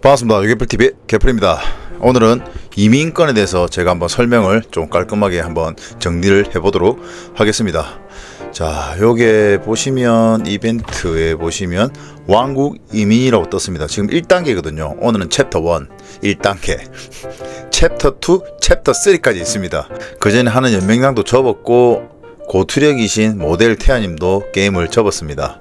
반갑습니다. 유개풀TV 개풀입니다. 오늘은 이민권에 대해서 제가 한번 설명을 좀 깔끔하게 한번 정리를 해보도록 하겠습니다. 자, 요게 보시면 이벤트에 보시면 왕국 이민이라고 떴습니다. 지금 1단계거든요. 오늘은 챕터 1, 1단계. 챕터 2, 챕터 3까지 있습니다. 그 전에 하는 연맹장도 접었고 고투력이신 모델 태아님도 게임을 접었습니다.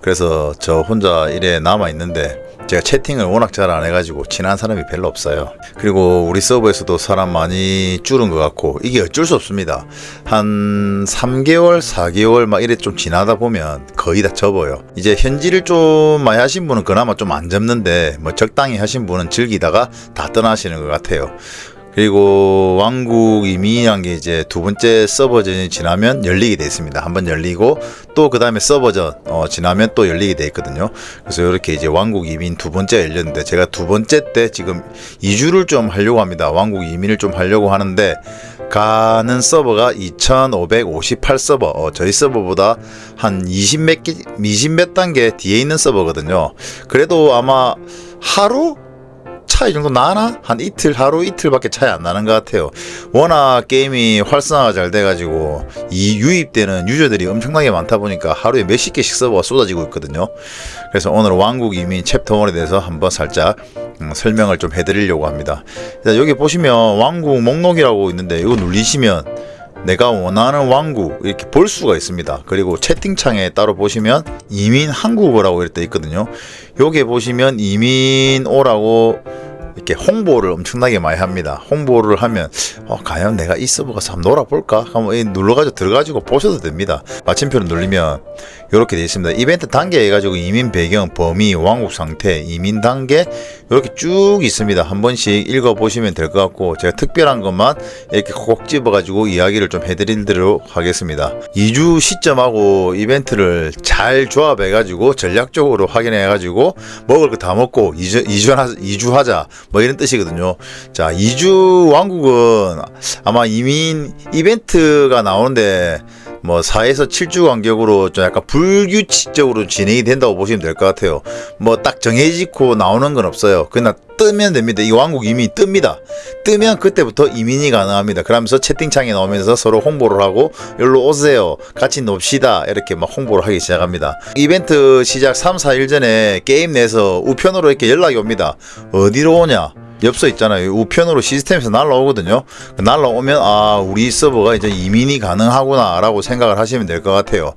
그래서 저 혼자 이래 남아 있는데 제가 채팅을 워낙 잘 안 해가지고 친한 사람이 별로 없어요. 그리고 우리 서버에서도 사람 많이 줄은 것 같고 이게 어쩔 수 없습니다. 한 3개월, 4개월 막 이래 좀 지나다 보면 거의 다 접어요. 이제 현질을 좀 많이 하신 분은 그나마 좀 안 접는데 뭐 적당히 하신 분은 즐기다가 다 떠나시는 것 같아요. 그리고 왕국 이민이란 게 이제 두 번째 서버전이 지나면 열리게 돼 있습니다. 한번 열리고 또 그 다음에 서버전 어, 지나면 또 열리게 돼 있거든요. 그래서 이렇게 이제 왕국 이민 두 번째 열렸는데 제가 두 번째 때 지금 이주를 좀 하려고 합니다. 왕국 이민을 좀 하려고 하는데 가는 서버가 2558 서버 어, 저희 서버보다 한 20몇 개, 20몇 단계 뒤에 있는 서버거든요. 그래도 아마 하루 차이 정도 나나? 한 이틀, 하루 이틀밖에 차이 안 나는 것 같아요. 워낙 게임이 활성화가 잘 돼가지고 이 유입되는 유저들이 엄청나게 많다 보니까 하루에 몇십 개씩 서버가 쏟아지고 있거든요. 그래서 오늘 왕국 이민 챕터 1에 대해서 한번 살짝 음, 설명을 좀 해드리려고 합니다. 여기 보시면 왕국 목록이라고 있는데 이거 눌리시면 내가 원하는 왕국 이렇게 볼 수가 있습니다. 그리고 채팅창에 따로 보시면 이민 한국어라고 이렇게 돼 있거든요. 여기 보시면 이민 오라고 이렇게 홍보를 엄청나게 많이 합니다. 홍보를 하면 어, 과연 내가 이 서버 가서 한번 놀아볼까? 한번 이 눌러가지고 들어가지고 보셔도 됩니다. 마침표를 누르면 이렇게 되어 있습니다. 이벤트 단계 해가지고 이민 배경, 범위, 왕국 상태, 이민 단계 이렇게 쭉 있습니다. 한 번씩 읽어보시면 될 것 같고 제가 특별한 것만 이렇게 콕 집어가지고 이야기를 좀 해드리도록 하겠습니다. 2주 시점하고 이벤트를 잘 조합해가지고 전략적으로 확인해가지고 먹을 거 다 먹고 2주, 2주, 2주 하자 뭐 이런 뜻이거든요. 자 2주 왕국은 아마 이민 이벤트가 나오는데 뭐 4에서 7주 간격으로 좀 약간 불규칙적으로 진행이 된다고 보시면 될 것 같아요. 뭐 딱 정해지고 나오는 건 없어요. 그냥 뜨면 됩니다. 이 왕국 이미 뜹니다. 뜨면 그때부터 이민이 가능합니다. 그러면서 채팅창에 나오면서 서로 홍보를 하고 여기로 오세요. 같이 놉시다. 이렇게 막 홍보를 하기 시작합니다. 이벤트 시작 3, 4일 전에 게임 내에서 우편으로 이렇게 연락이 옵니다. 어디로 오냐? 엽서 있잖아요. 우편으로 시스템에서 날라오거든요. 날라오면 아 우리 서버가 이제 이민이 가능하구나라고 생각을 하시면 될 것 같아요.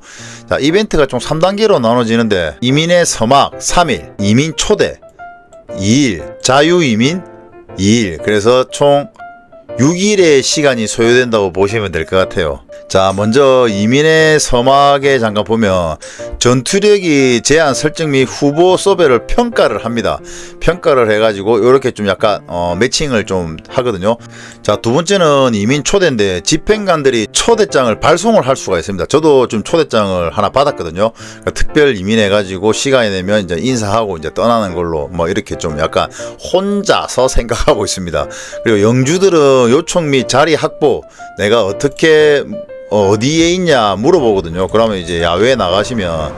자 이벤트가 총 3단계로 나눠지는데 이민의 서막 3일, 이민 초대 2일, 자유 이민 2일. 그래서 총 6일의 시간이 소요된다고 보시면 될 것 같아요. 자, 먼저 이민의 서막에 잠깐 보면 전투력이 제한 설정 및 후보 소배를 평가를 합니다. 평가를 해가지고 이렇게 좀 약간 어, 매칭을 좀 하거든요. 자, 두 번째는 이민 초대인데 집행관들이 초대장을 발송을 할 수가 있습니다. 저도 좀 초대장을 하나 받았거든요. 그러니까 특별 이민해가지고 시간이 되면 이제 인사하고 이제 떠나는 걸로 뭐 이렇게 좀 약간 혼자서 생각하고 있습니다. 그리고 영주들은 요청 및 자리 확보 내가 어떻게 어, 어디에 있냐 물어보거든요. 그러면 이제 야외에 나가시면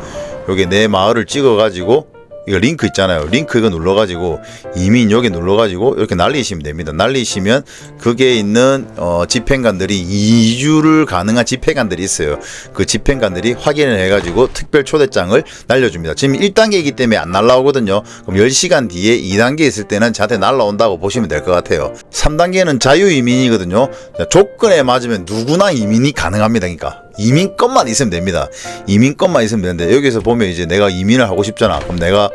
여기 내 마을을 찍어가지고 이거 링크 있잖아요. 링크 이거 눌러가지고 이민 여기 눌러가지고 이렇게 날리시면 됩니다. 날리시면 그게 있는 어, 집행관들이 2주를 가능한 집행관들이 있어요. 그 집행관들이 확인을 해가지고 특별 초대장을 날려줍니다. 지금 1단계이기 때문에 안 날라오거든요. 그럼 10시간 뒤에 2단계 있을 때는 저한테 날라온다고 보시면 될 것 같아요. 3단계는 자유이민이거든요. 자, 조건에 맞으면 누구나 이민이 가능합니다. 그러니까 이민권만 있으면 됩니다. 이민권만 있으면 되는데 여기서 보면 이제 내가 이민을 하고 싶잖아. 그럼 내가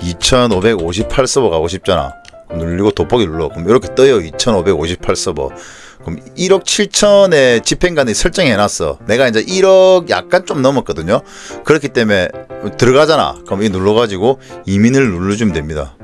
2558 서버 가고 싶잖아. 누르고 돋보기 눌러. 그럼 이렇게 떠요. 2558 서버. 그럼 1억 7천의 집행관이 설정해 놨어. 내가 이제 1억 약간 좀 넘었거든요. 그렇기 때문에 들어가잖아. 그럼 이 눌러가지고 이민을 눌러주면 됩니다.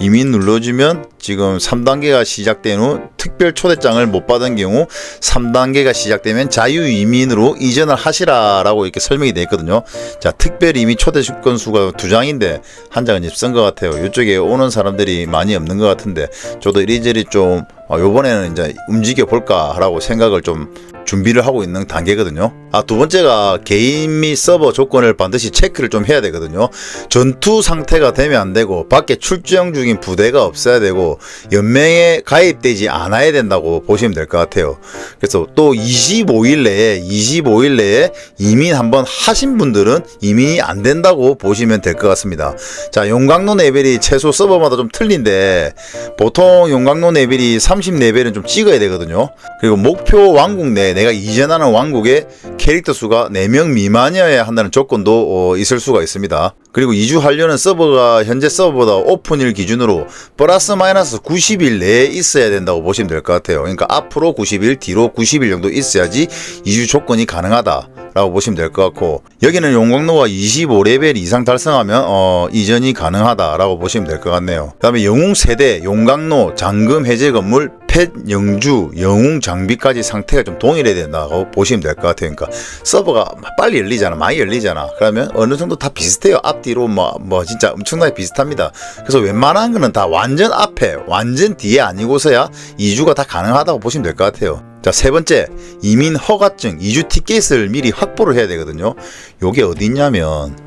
이민 눌러주면 지금 3단계가 시작된 후 특별 초대장을 못 받은 경우 3단계가 시작되면 자유 이민으로 이전을 하시라라고 이렇게 설명이 되어 있거든요. 자, 특별 이민 초대 주권 수가 두 장인데 한 장은 입선 것 같아요. 이쪽에 오는 사람들이 많이 없는 것 같은데 저도 이리저리 좀 어, 요번에는 이제 움직여 볼까라고 생각을 좀 준비를 하고 있는 단계거든요. 아, 두 번째가 개인 및 서버 조건을 반드시 체크를 좀 해야 되거든요. 전투 상태가 되면 안 되고 밖에 출정 중인 부대가 없어야 되고 연맹에 가입되지 않아야 된다고 보시면 될 것 같아요. 그래서 또 25일 내에 25일 내에 이민 한번 하신 분들은 이민이 안 된다고 보시면 될 것 같습니다. 자, 용광로 레벨이 최소 서버마다 좀 틀린데 보통 용광로 레벨이 30 레벨은 좀 찍어야 되거든요. 그리고 목표 왕국 내에 내가 이전하는 왕국의 캐릭터 수가 4명 미만이어야 한다는 조건도 어, 있을 수가 있습니다. 그리고 이주하려는 서버가 현재 서버보다 오픈일 기준으로 플러스 마이너스 90일 내에 있어야 된다고 보시면 될 것 같아요. 그러니까 앞으로 90일, 뒤로 90일 정도 있어야지 이주 조건이 가능하다. 라고 보시면 될 것 같고 여기는 용광로가 25레벨 이상 달성하면 어, 이전이 가능하다 라고 보시면 될 것 같네요. 그 다음에 영웅 세대, 용광로, 잠금 해제 건물, 펫 영주, 영웅 장비까지 상태가 좀 동일해야 된다고 보시면 될 것 같아요. 그러니까 서버가 빨리 열리잖아, 많이 열리잖아. 그러면 어느 정도 다 비슷해요. 앞뒤로 뭐, 뭐 진짜 엄청나게 비슷합니다. 그래서 웬만한 거는 다 완전 앞에, 완전 뒤에 아니고서야 이주가 다 가능하다고 보시면 될 것 같아요. 자, 세 번째, 이민 허가증, 이주 티켓을 미리 확보를 해야 되거든요. 요게 어디 있냐면,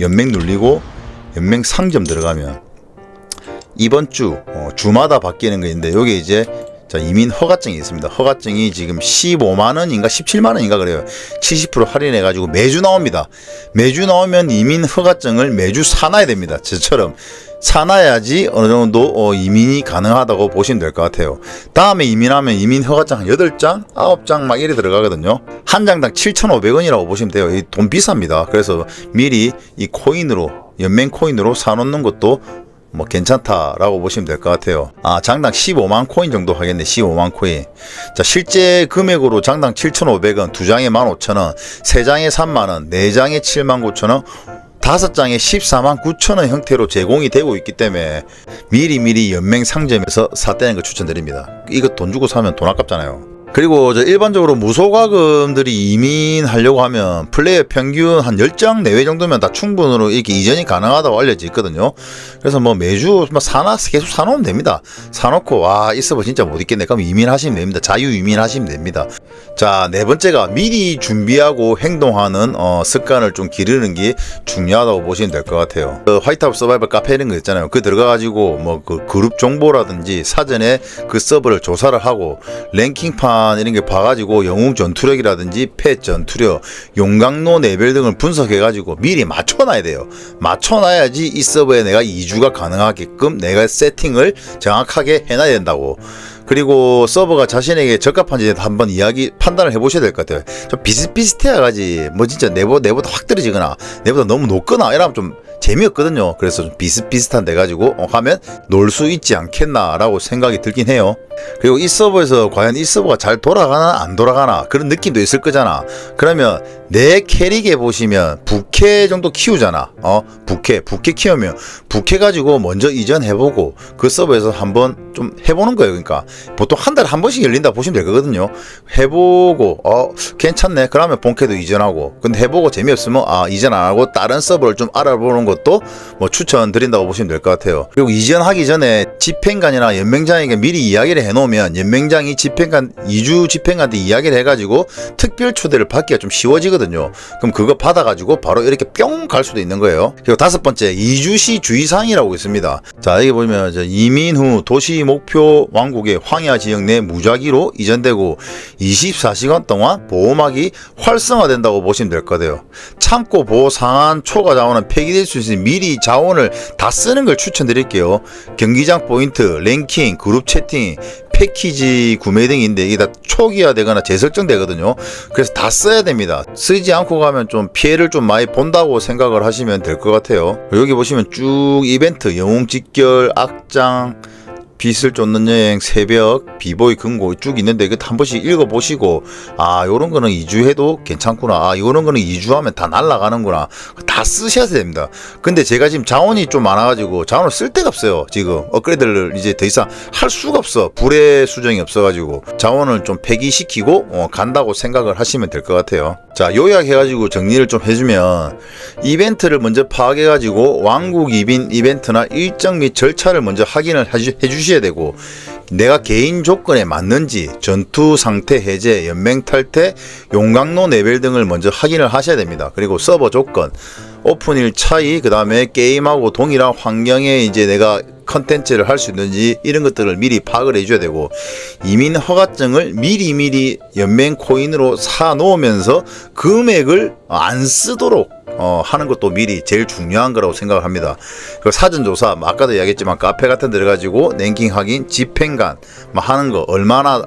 연맹 눌리고, 연맹 상점 들어가면, 이번 주, 어, 주마다 바뀌는 거 있는데, 요게 이제, 자, 이민 허가증이 있습니다. 허가증이 지금 15만원인가 17만원인가 그래요. 70% 할인해가지고 매주 나옵니다. 매주 나오면 이민 허가증을 매주 사놔야 됩니다. 저처럼. 사놔야지 어느 정도 어, 이민이 가능하다고 보시면 될 것 같아요. 다음에 이민하면 이민 허가증 한 8장, 9장 막 이래 들어가거든요. 한 장당 7,500원이라고 보시면 돼요. 이 돈 비쌉니다. 그래서 미리 이 코인으로, 연맹 코인으로 사놓는 것도 뭐 괜찮다라고 보시면 될 것 같아요. 아, 장당 15만 코인 정도 하겠네. 15만 코인. 자, 실제 금액으로 장당 7,500원, 두 장에 15,000원, 세 장에 3만 원, 네 장에 7만 9천 원, 다섯 장에 14만 9천 원 형태로 제공이 되고 있기 때문에 미리미리 연맹 상점에서 샀다는 거 추천드립니다. 이거 돈 주고 사면 돈 아깝잖아요. 그리고 저 일반적으로 무소가금들이 이민하려고 하면 플레이어 평균 한 10장 내외 정도면 다 충분으로 이렇게 이전이 가능하다고 알려져 있거든요. 그래서 뭐 매주 뭐 사나 계속 사놓으면 됩니다. 사놓고 와, 이 서버 진짜 못 있겠네. 그럼 이민하시면 됩니다. 자유 이민하시면 됩니다. 자, 네 번째가 미리 준비하고 행동하는 어, 습관을 좀 기르는 게 중요하다고 보시면 될 것 같아요. 그 화이트하우스 서바이벌 카페 이런 거 있잖아요. 그 들어가가지고 뭐 그 그룹 정보라든지 사전에 그 서버를 조사를 하고 랭킹판 이런 게 봐가지고 영웅 전투력이라든지 펫 전투력, 용광로 레벨 등을 분석해가지고 미리 맞춰놔야 돼요. 맞춰놔야지 이 서버에 내가 이주가 가능하게끔 내가 세팅을 정확하게 해놔야 된다고. 그리고 서버가 자신에게 적합한지 한번 이야기 판단을 해보셔야 될 것 같아요. 좀 비슷비슷해야지 뭐 진짜 내보 내보다 확 떨어지거나 내보다 너무 높거나 이러면 좀 재미없거든요. 그래서 좀 비슷비슷한 데 가지고 어, 하면 놀 수 있지 않겠나라고 생각이 들긴 해요. 그리고 이 서버에서 과연 이 서버가 잘 돌아가나 안 돌아가나 그런 느낌도 있을 거잖아. 그러면 내 캐릭에 보시면 부캐 정도 키우잖아. 어 부캐 부캐 키우면 부캐 가지고 먼저 이전해보고 그 서버에서 한번 좀 해보는 거예요. 그러니까 보통 한 달에 한 번씩 열린다 보시면 될 거거든요. 해보고 어 괜찮네. 그러면 본캐도 이전하고 근데 해보고 재미없으면 아 이전 안 하고 다른 서버를 좀 알아보는 것도 뭐 추천드린다고 보시면 될 것 같아요. 그리고 이전하기 전에 집행관이나 연맹장에게 미리 이야기를 해놓으면 연맹장이 집행관 2주 집행관한테 이야기를 해가지고 특별 초대를 받기가 좀 쉬워지거든요. 그럼 그거 받아가지고 바로 이렇게 뿅 갈 수도 있는 거예요. 그리고 다섯 번째 이주시 주의사항이라고 있습니다. 자 여기 보면 이민 후 도시 목표 왕국의 황야 지역 내 무작위로 이전되고 24시간 동안 보호막이 활성화된다고 보시면 될것 같아요. 창고 보호 상한 초과 자원은 폐기될 수 있으니 미리 자원을 다 쓰는 걸 추천드릴게요. 경기장 포인트, 랭킹, 그룹 채팅, 패키지 구매 등인데 이게 다 초기화되거나 재설정되거든요. 그래서 다 써야 됩니다. 쓰지 않고 가면 좀 피해를 좀 많이 본다고 생각을 하시면 될 것 같아요. 여기 보시면 쭉 이벤트, 영웅 직결, 악장, 빛을 쫓는 여행, 새벽, 비보이 금고 쭉 있는데 이거 한 번씩 읽어보시고 아 요런 거는 2주해도 괜찮구나. 아 요런 거는 2주하면 다 날라가는구나. 다 쓰셔야 됩니다. 근데 제가 지금 자원이 좀 많아가지고 자원을 쓸 데가 없어요 지금. 업그레이드를 이제 더 이상 할 수가 없어. 불의 수정이 없어가지고 자원을 좀 폐기시키고 어, 간다고 생각을 하시면 될 것 같아요. 자 요약해가지고 정리를 좀 해주면 이벤트를 먼저 파악해가지고 왕국 이빈 이벤트나 일정 및 절차를 먼저 확인을 해주- 해주셔야 되고 내가 개인 조건에 맞는지 전투 상태 해제, 연맹 탈퇴, 용광로 레벨 등을 먼저 확인을 하셔야 됩니다. 그리고 서버 조건, 오픈일 차이, 그 다음에 게임하고 동일한 환경에 이제 내가 컨텐츠를 할 수 있는지 이런 것들을 미리 파악을 해줘야 되고 이민 허가증을 미리미리 연맹 코인으로 사 놓으면서 금액을 안 쓰도록 어, 하는 것도 미리 제일 중요한 거라고 생각을 합니다. 그 사전 조사, 뭐 아까도 이야기했지만 카페 같은 데 들어가지고 랭킹 확인, 집행관 뭐 하는 거 얼마나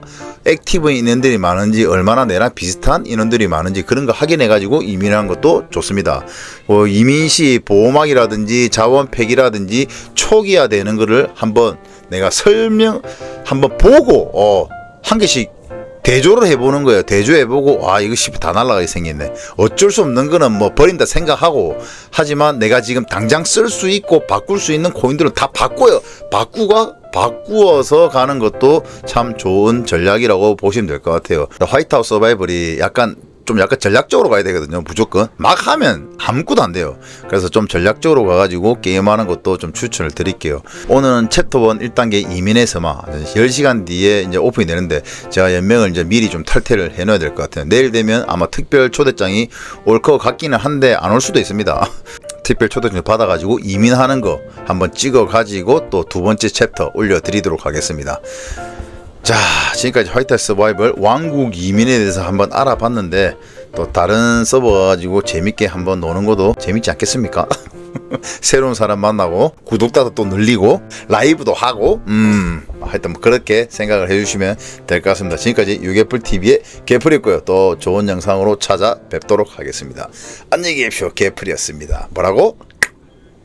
액티브 인원들이 많은지 얼마나 내랑 비슷한 인원들이 많은지 그런 거 확인해 가지고 이민하는 것도 좋습니다. 뭐 이민 시 보호막이라든지 자원 팩이라든지 초기화 되는 거를 한번 내가 설명 한번 보고 어, 한 개씩 대조를 해보는 거예요. 대조해보고 와 이거 씨다 날라가게 생겼네. 어쩔 수 없는 거는 뭐 버린다 생각하고 하지만 내가 지금 당장 쓸 수 있고 바꿀 수 있는 코인들은 다 바꿔요. 바꾸가 바꾸어서 가는 것도 참 좋은 전략이라고 보시면 될 것 같아요. 화이트하우스 서바이벌이 약간 좀 약간 전략적으로 가야 되거든요. 무조건 막 하면 아무것도 안 돼요. 그래서 좀 전략적으로 가가지고 게임하는 것도 좀 추천을 드릴게요. 오늘은 챕터 1 1단계 이민에서만 10시간 뒤에 이제 오픈이 되는데 제가 연명을 이제 미리 좀 탈퇴를 해놔야 될 것 같아요. 내일 되면 아마 특별 초대장이 올 것 같기는 한데 안 올 수도 있습니다. 특별 초대장 받아가지고 이민하는 거 한번 찍어가지고 또 두 번째 챕터 올려드리도록 하겠습니다. 자, 지금까지 화이트 서바이벌 왕국 이민에 대해서 한번 알아봤는데 또 다른 서버 가지고 재밌게 한번 노는 것도 재밌지 않겠습니까? 새로운 사람 만나고 구독자도 또 늘리고 라이브도 하고 음 하여튼 뭐 그렇게 생각을 해주시면 될 것 같습니다. 지금까지 유개풀 TV의 개풀이었고요. 또 좋은 영상으로 찾아뵙도록 하겠습니다. 안녕히 계십시오. 개풀이었습니다. 뭐라고?